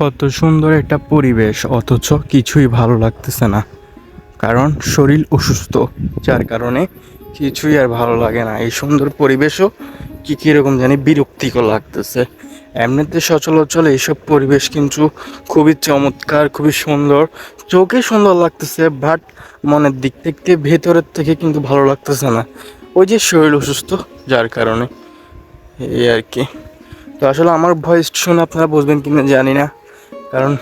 কত সুন্দর একটা পরিবেশ, অথচ কিছুই ভালো লাগতেছে না। কারণ শরীর অসুস্থ, যার কারণে কিছুই আর ভালো লাগে না। এই সুন্দর পরিবেশও কি কীরকম জানি বিরক্তিকর লাগতেছে। এমনিতে সচলাচল এইসব পরিবেশ কিন্তু খুবই চমৎকার, খুবই সুন্দর। চোখে সুন্দর লাগতেছে বাট মনের দিক থেকে, ভেতরের থেকে কিন্তু ভালো লাগতেছে না। ওই যে শরীর অসুস্থ, যার কারণে। এই আর কি। তো আসলে আমার ভয়েস শুনে আপনারা বুঝবেন কিনা জানি না। কারণ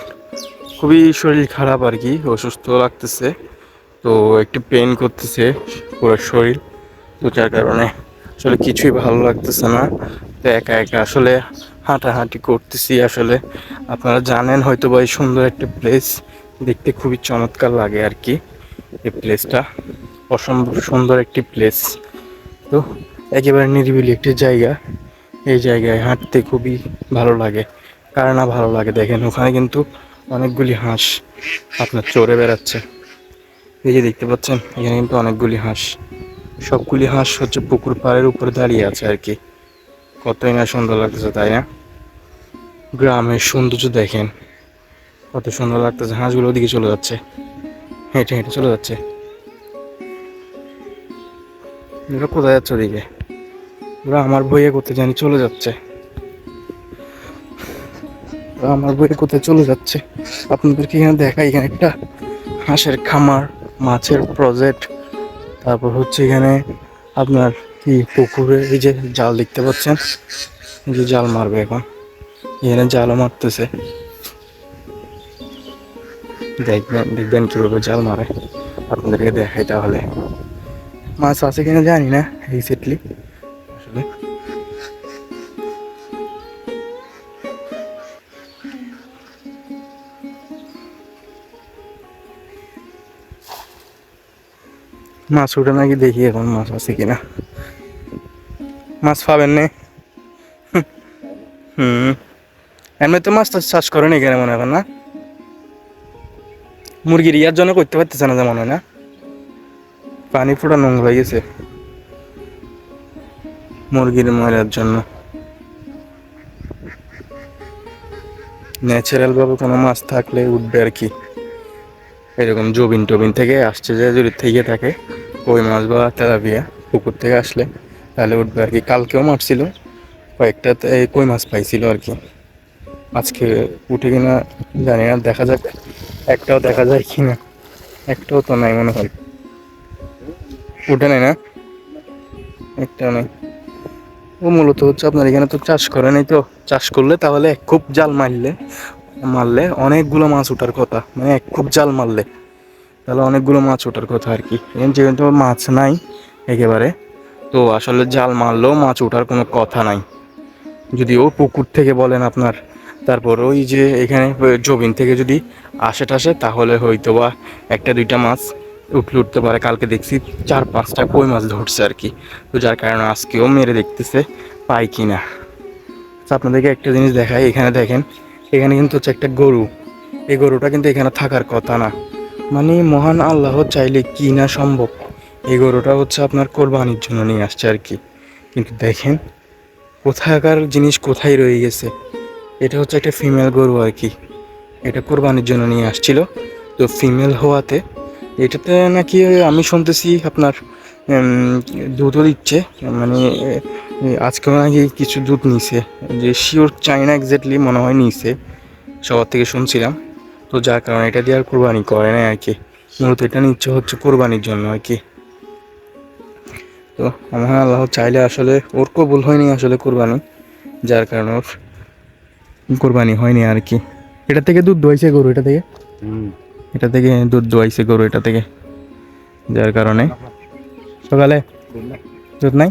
খুবই শরীর খারাপ আর কি, অসুস্থ লাগতেছে। তো একটু পেন করতেছে পুরো শরীর, তো যার কারণে আসলে কিছুই ভালো লাগতেছে না। তো একা একা আসলে হাঁটাহাঁটি করতেছি আসলে। আপনারা জানেন হয়তো বা এই সুন্দর একটা প্লেস দেখতে খুবই চমৎকার লাগে আর কি, এই প্লেসটা অসম্ভব সুন্দর একটি প্লেস তো একেবারে নিরিবিলি একটি জায়গা, এই জায়গায় হাঁটতে খুবই ভালো লাগে। কার না ভালো লাগে, দেখেন ওখানে কিন্তু অনেকগুলি হাঁস আপনার চড়ে বেড়াচ্ছে। এই যে দেখতে পাচ্ছেন, এখানে কিন্তু অনেকগুলি হাঁস। সবগুলি হাঁস হচ্ছে পুকুর পাড়ের উপরে দাঁড়িয়ে আছে আর কি। কতই না সুন্দর লাগতেছে, তাই না? গ্রামের সৌন্দর্য দেখেন, কত সুন্দর লাগতেছে। হাঁসগুলো ওদিকে চলে যাচ্ছে। হেঁটে হেঁটে চলে যাচ্ছে। কোথায় যাচ্ছে ওদিকে? ওরা আমার বইয়ে করতে জানি চলে যাচ্ছে। আমার বইয়ে কোথায় চলে যাচ্ছে? আপনাদেরকে এখানে দেখা এখানে একটা হাঁসের খামার, মাছের প্রজেক্ট তারপর হচ্ছে এখানে আপনার কি পুকুরে, এই যে জাল দেখতে পাচ্ছেন? এই যে জাল মারবে এখন। এখানে জালও মারতেছে। দেখবেন দেখবেন কীভাবে জাল মারে। আপনাদেরকে দেখাই তাহলে। মাছ আছে কিনা জানি না রিসেন্টলি মাছ উঠে নাকি দেখি এখন মাছ আছে কিনা। মাছ পাবেন নে। হুম। এমনিতে মাছ তো চাষ করেন এখানে মনে হয় না? মুরগির ইয়ার জন্য করতে পারতেছে না যেমন হয়, না? পানি পুরো নোংরা গেছে। মুরগির মরার জন্য। ন্যাচারাল ভাবে কোনো মাছ থাকলে উঠবে আর কি। এরকম জবিন টবিন থেকে আসছে যে যদি থেকে থাকে, কই মাছ বা তেলাপিয়া পুকুর থেকে আসলে, তাহলে উঠবে আর কি। কালকেও মারছিল কয়েকটাতে এই কই মাছ পাইছিল আর কি। আজকে উঠে কিনা জানি না, দেখা যাক, একটাও দেখা যায় কি না একটাও তো নাই মনে হয়। উঠে নাই না? একটাও নাই। ও মূলত হচ্ছে আপনার এখানে তো চাষ করে নাই তো, চাষ করলে তাহলে খুব জাল মারলে মারলে অনেকগুলো মাছ ওঠার কথা মানে এক খুব জাল মারলে। তাহলে অনেকগুলো মাছ ওঠার কথা আর কি। যেহেতু মাছ নাই একেবারে, তো আসলে জাল মারলেও মাছ ওঠার কোনো কথা নাই। যদি ও পুকুর থেকে বলেন আপনার, তারপর ওই যে এখানে জবিন থেকে যদি আসে টাসে তাহলে হয়তো বা একটা দুইটা মাছ উঠলে উঠতে পারে। কালকে দেখছি চার পাঁচটা কই মাছ ধরছে আর কি। তো যার কারণে আজকেও মেরে দেখতেছে পাই কি না আপনাদেরকে একটা জিনিস দেখাই, এখানে দেখেন এখানে কিন্তু হচ্ছে একটা গরু। এই গরুটা কিন্তু এখানে থাকার কথা না। মানে মহান আল্লাহ চাইলে কি না সম্ভব? এই গরুটা হচ্ছে আপনার কোরবানির জন্য নিয়ে আসছে আর কি। কিন্তু দেখেন, কোথাকার জিনিস কোথায় রয়ে গেছে। এটা হচ্ছে একটা ফিমেল গরু আর কি। এটা কোরবানির জন্য নিয়ে আসছিল। তো ফিমেল হওয়াতে এটাতে নাকি আমি শুনতেছি আপনার দুধও দিচ্ছে। মানে আজকেও নাকি কিছু দুধ নিছে। যে শিওর চাইনা এক্স্যাক্টলি মনে হয় নিছে সবার থেকে শুনছিলাম। তো যার কারণে এটা দিয়ে আর কোরবানি করে না আর কি। মূলত এটা নিচ্ছে হচ্ছে কোরবানির জন্য আর কি। তো আমার আল্লাহ চাইলে আসলে ওর কবুল হয়নি আসলে কোরবানি যার কারণে ওর কোরবানি হয়নি আর কি। এটা থেকে দুধ দোয়াইছে গরু এটা থেকে? এটা থেকে দুধ দোয়াইছে গরু এটা থেকে। যার কারণে। সকালে? দুধ নাই।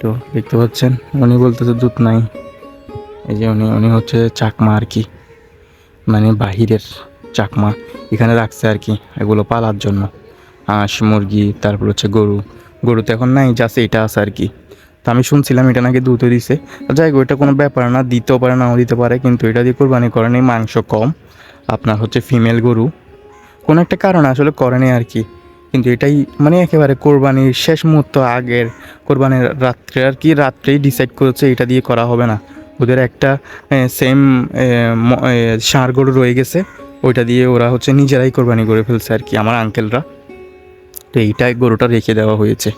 তো দেখতে পাচ্ছেন, উনি বলতেছে দুধ নাই। এই যে উনি উনি হচ্ছে চাকমা আর কি। মানে বাহিরের চাকমা। এখানে রাখছে আর কি, এগুলো পালার জন্য। হাঁস, মুরগি, তারপর হচ্ছে গরু। গরু তো এখন নাই যাচ্ছে এটা আছে আর কি। তো আমি শুনছিলাম এটা নাকি দুধও দিছে। যাই হোক, এটা কোনো ব্যাপার না, দিতেও পারে, নাও দিতে পারে, কিন্তু এটা দিয়ে কোরবানি করেনি, মাংস কম। আপনার হচ্ছে ফিমেল গরু। কোনো একটা কারণে আসলে করেনি আর কি। কিন্তু এটাই মানে একেবারে কোরবানির শেষ মুহূর্ত আগের কোরবানির রাত্রে। আর কি রাত্রেই ডিসাইড করেছে এটা দিয়ে করা হবে না। ওদের একটা সেম ষাঁড় গরু রয়ে গেছে। ওইটা দিয়ে ওরা হচ্ছে নিজেরাই কোরবানি করে ফেলছে আর কি, আমার আঙ্কেলরা তো এইটাই গরুটা রেখে দেওয়া হয়েছে।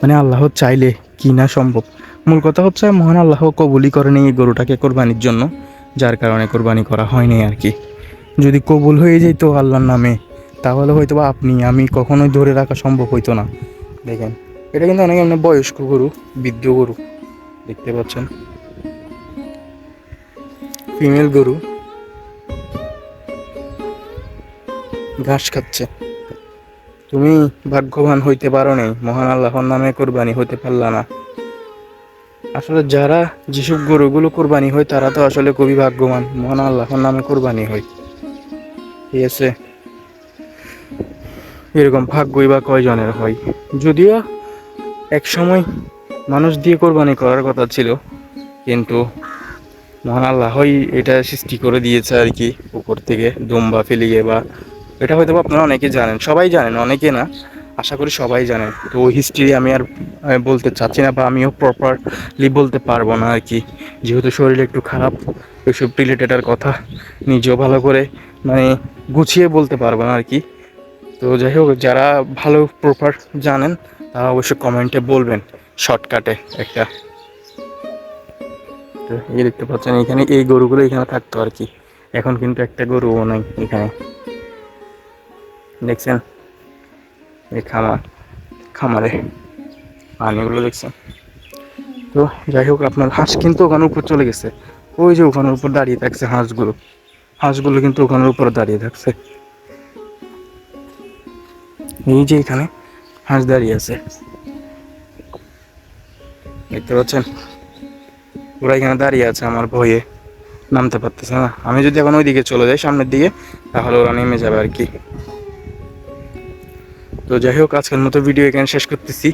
মানে আল্লাহ চাইলে কি না সম্ভব। মূল কথা হচ্ছে মহান আল্লাহ কবুলই করেনি এই গরুটাকে কোরবানির জন্য, যার কারণে কোরবানি করা হয়নি আর কি। যদি কবুল হয়ে যেত আল্লাহর নামে তাহলে হয়তো বা আপনি, আমি কখনোই ধরে রাখা সম্ভব হইতো না। দেখেন, এটা কিন্তু অনেক এমনি বয়স্ক গরু, বৃদ্ধ গরু, দেখতে পাচ্ছেন। ফিমেল গরু। ঘাস খাচ্ছে। তুমি ভাগ্যবান হইতে পারো নাই মহান আল্লাহর নামে কোরবানি হতে পারলা না। আসলে যারা যেসব গরুগুলো কোরবানি হয়, তারা তো আসলে খুবই ভাগ্যবান, মহান আল্লাহর নামে কোরবানি হয়। ঠিক আছে? এরকম ভাগ্যই বা কয়জনের হয়? যদিও এক সময় মানুষ দিয়ে কোরবানি করার কথা ছিল, কিন্তু মহান আল্লাহই এটা সৃষ্টি করে দিয়েছে আর কি, উপর থেকে দুম্বা ফেলিয়ে বা এটা হয়তো আপনারা অনেকে জানেন, সবাই জানেন, অনেকে না, আশা করি সবাই জানেন। তো ওই হিস্ট্রি আমি আর বলতে চাচ্ছি না বা আমিও প্রপারলি বলতে পারব না আর কি। যেহেতু শরীর একটু খারাপ ওইসব রিলেটেডের কথা, নিজেও ভালো করে মানে গুছিয়ে বলতে পারব না আর কি। তো যাই হোক, যারা ভালো প্রপার জানেন, তারা অবশ্যই কমেন্টে বলবেন শর্টকাটে একটা। তো এই দেখতে পাচ্ছেন, এখানে এই গরুগুলো এখানে থাকতো আর কি। এখন কিন্তু একটা গরুও নাই এখানে। দেখছেন? এই খামার, খামারে পানিগুলো দেখছেন। তো যাই হোক, আপনার হাঁস কিন্তু ওখানের উপর চলে গেছে। ওই যে ওখানের উপর দাঁড়িয়ে থাকছে হাঁসগুলো। হাঁসগুলো কিন্তু ওখানের উপর দাঁড়িয়ে থাকছে। এই যে এখানে হাঁস দাঁড়িয়ে আছে। দেখতে পাচ্ছেন? ওরা এখানে দাঁড়িয়ে আছে আমার ভয়ে। নামতে পারতেছে না। আমি যদি এখন ওইদিকে চলে যাই সামনের দিকে, তাহলে ওরা নেমে যাবে আর কি। তো যাই হোক, আজকের মতো ভিডিও এখানে শেষ করতেছি।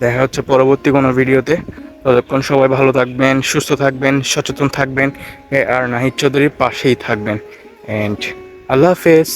দেখা হচ্ছে পরবর্তী কোনো ভিডিওতে। ততক্ষণ সবাই ভালো থাকবেন, সুস্থ থাকবেন, সচেতন থাকবেন আর নাহিদ চৌধুরীর পাশেই থাকবেন। অ্যান্ড আল্লাহ হাফেজ।